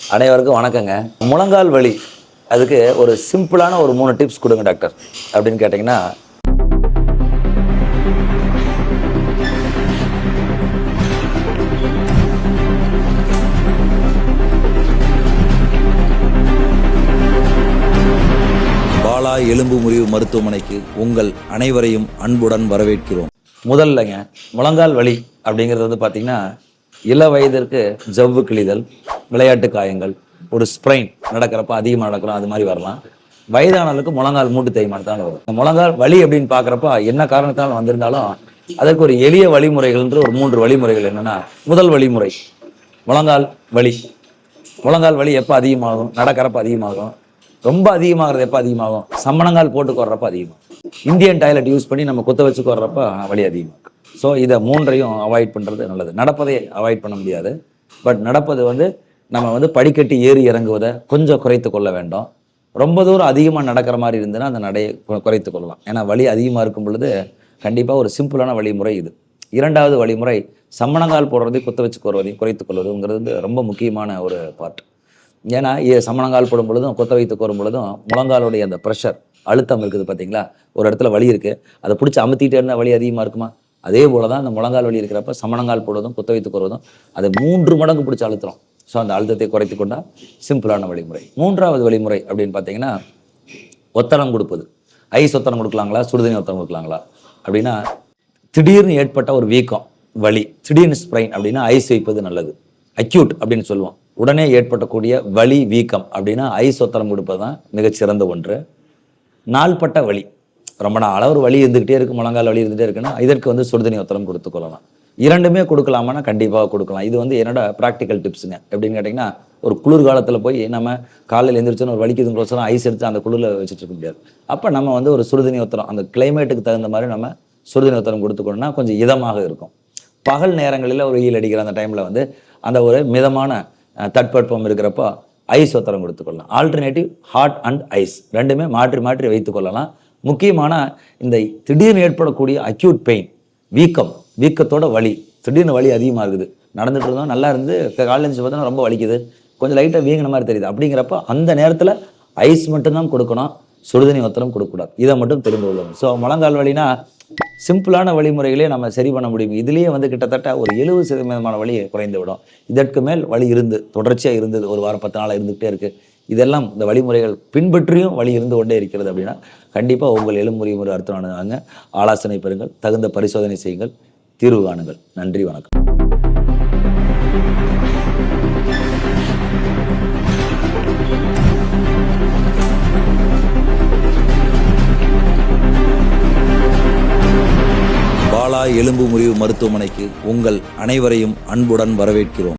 அனைவருக்கும் வணக்கங்க. முழங்கால் வலி. அதுக்கு ஒரு சிம்பிளான ஒரு மூணு டிப்ஸ் கொடுங்க டாக்டர் அப்படின்னு கேட்டிங்கன்னா பாலா எலும்பு முறிவு மருத்துவமனைக்கு உங்கள் அனைவரையும் அன்புடன் வரவேற்கிறோம். முதல்லங்க முழங்கால் வலி அப்படிங்கிறது வந்து பார்த்தீங்கன்னா இள வயதிற்கு ஜவ்வு கிழிதல் விளையாட்டு காயங்கள் ஒரு ஸ்ப்ரைன் நடக்கிறப்ப அதிகமாக நடக்கிறோம் அது மாதிரி வரலாம். வயதானவர்களுக்கு முழங்கால் மூட்டு தேய்மானத்தால் வரும். இந்த முழங்கால் வலி அப்படின்னு பார்க்குறப்ப என்ன காரணத்தால் வந்திருந்தாலும் அதற்கு ஒரு எளிய வழிமுறைகள்ன்ற ஒரு மூன்று வழிமுறைகள் என்னென்னா முதல் வழிமுறை முழங்கால் வலி. முழங்கால் வலி எப்போ அதிகமாகும்? நடக்கிறப்ப அதிகமாகும். ரொம்ப அதிகமாகிறது எப்போ அதிகமாகும்? சம்மணங்கால் போட்டு வர்றப்ப அதிகமாகும். இந்தியன் டாய்லெட் யூஸ் பண்ணி நம்ம குத்த வச்சு வர்றப்ப வலி அதிகமாகும். ஸோ இதை மூன்றையும் அவாய்ட் பண்ணுறது நல்லது. நடப்பதை அவாய்ட் பண்ண முடியாது. பட் நடப்பது வந்து நம்ம வந்து படிக்கட்டு ஏறி இறங்குவதை கொஞ்சம் குறைத்து கொள்ள வேண்டும். ரொம்ப தூரம் அதிகமாக நடக்கிற மாதிரி இருந்ததுன்னா அந்த நடையை குறைத்து கொள்ளலாம். ஏன்னா வலி அதிகமாக இருக்கும் பொழுது கண்டிப்பாக ஒரு சிம்பிளான வழிமுறை இது. இரண்டாவது வழிமுறை சம்மணங்கால் போடுறதையும் குத்த வச்சு கோருவதையும் குறைத்து கொள்வதுங்கிறது வந்து ரொம்ப முக்கியமான ஒரு பார்ட் ஏன்னா சமணங்கால் போடும் பொழுதும் குத்த வைத்து கோரும் பொழுதும் முழங்காலுடைய அந்த ப்ரெஷர் அழுத்தம் இருக்குது பார்த்தீங்களா ஒரு இடத்துல வலி இருக்குது அதை பிடிச்சி அமுத்திட்டே இருந்தால் வலி அதிகமாக இருக்குமா? அதே போல தான் அந்த முழங்கால் வலி இருக்கிறப்ப சமணங்கால் போடுவதும் குத்த வைத்து கோருவதும் அதை மூன்று மடங்கு பிடிச்சி அழுத்துறோம். ஸோ அந்த அழுத்தத்தை குறைத்து கொண்டா சிம்பிளான வழிமுறை. மூன்றாவது வழிமுறை அப்படின்னு பார்த்தீங்கன்னா ஒத்தடம் கொடுப்பது. ஐஸ் ஒத்தடம் கொடுக்கலாங்களா? சுடுதண்ணி ஒத்தடம் கொடுக்கலாங்களா? அப்படின்னா திடீர்னு ஏற்பட்ட ஒரு வீக்கம் வலி திடீர்னு ஸ்ப்ரைன் அப்படின்னா ஐஸ் வைப்பது நல்லது. அக்யூட் அப்படின்னு சொல்லுவோம். உடனே ஏற்படக்கூடிய வலி வீக்கம் அப்படின்னா ஐஸ் ஒத்தடம் கொடுப்பது தான் மிகச்சிறந்த ஒன்று. நாள்பட்ட வலி. ரொம்ப நாளாக ஒரு வலி இருந்துக்கிட்டே இருக்கு முழங்கால் வலி இருந்துகிட்டே இருக்குன்னா இதற்கு வந்து சுடுதண்ணி ஒத்தடம் கொடுத்துக்கொள்ளலாம் இரண்டுமே கொடுக்கலாமான்னா கண்டிப்பாக கொடுக்கலாம். இது வந்து என்னோட ப்ராக்டிக்கல் டிப்ஸுங்க எப்படின்னு கேட்டிங்கன்னா ஒரு குளிர் காலத்தில் போய் நம்ம காலையில் எழுந்திரிச்சோன்னு ஒரு வலிக்குதுங்கிறோசரம் ஐஸ் எடுத்து அந்த குளிரில் வச்சுட்டு இருக்க முடியாது. அப்போ நம்ம வந்து ஒரு சுடுதண்ணி உத்தரம் அந்த கிளைமேட்டுக்கு தகுந்த மாதிரி நம்ம சுடுதண்ணி உத்தரம் கொடுத்துக்கணும்னா கொஞ்சம் இதமாக இருக்கும். பகல் நேரங்களில் ஒரு வெயில் அடிக்கிற அந்த டைமில் வந்து அந்த ஒரு மிதமான தட்பட்பம் இருக்கிறப்போ ஐஸ் உத்தரம் கொடுத்துக்கொள்ளலாம். ஆல்டர்னேட்டிவ் ஹாட் அண்ட் ஐஸ் ரெண்டுமே மாற்றி மாற்றி வைத்துக்கொள்ளலாம். முக்கியமான இந்த திடீர்னு ஏற்படக்கூடிய அக்யூட் பெயின் வீக்கம் வீக்கத்தோட வலி. திடீர்னு வலி அதிகமாக இருக்குது. நடந்துட்டு இருந்தோம் நல்லா இருந்து காலையில் எழுந்து பார்த்தோன்னா ரொம்ப வலிக்குது. கொஞ்சம் லைட்டாக வீங்கின மாதிரி தெரியுது. அப்படிங்கிறப்ப அந்த நேரத்தில் ஐஸ் மட்டும்தான் கொடுக்கணும். சுடுதண்ணி ஒத்தரம் கொடுக்கக்கூடாது. இதை மட்டும் தெரிந்து கொள்ளணும். ஸோ முழங்கால் வலினா சிம்பிளான வழிமுறைகளே நம்ம சரி பண்ண முடியும். இதுலேயே வந்து கிட்டத்தட்ட ஒரு எழுபது சதவீதமான வழி குறைந்து விடும். இதற்கு மேல் வலி இருந்து தொடர்ச்சியாக இருந்தது. ஒரு வாரம் பத்து நாளாக இருந்துகிட்டே இருக்குது இதெல்லாம் இந்த வழிமுறைகள் பின்பற்றியும் வழி இருந்து கொண்டே இருக்கிறது அப்படின்னா கண்டிப்பாக உங்கள் எலும்புரி முறை அர்த்தம் ஆலோசனை பெறுங்கள். தகுந்த பரிசோதனை செய்யுங்கள். தீர்வு காணுங்கள். நன்றி வணக்கம். பாலா எலும்பு முறிவு மருத்துவமனைக்கு உங்கள் அனைவரையும் அன்புடன் வரவேற்கிறோம்.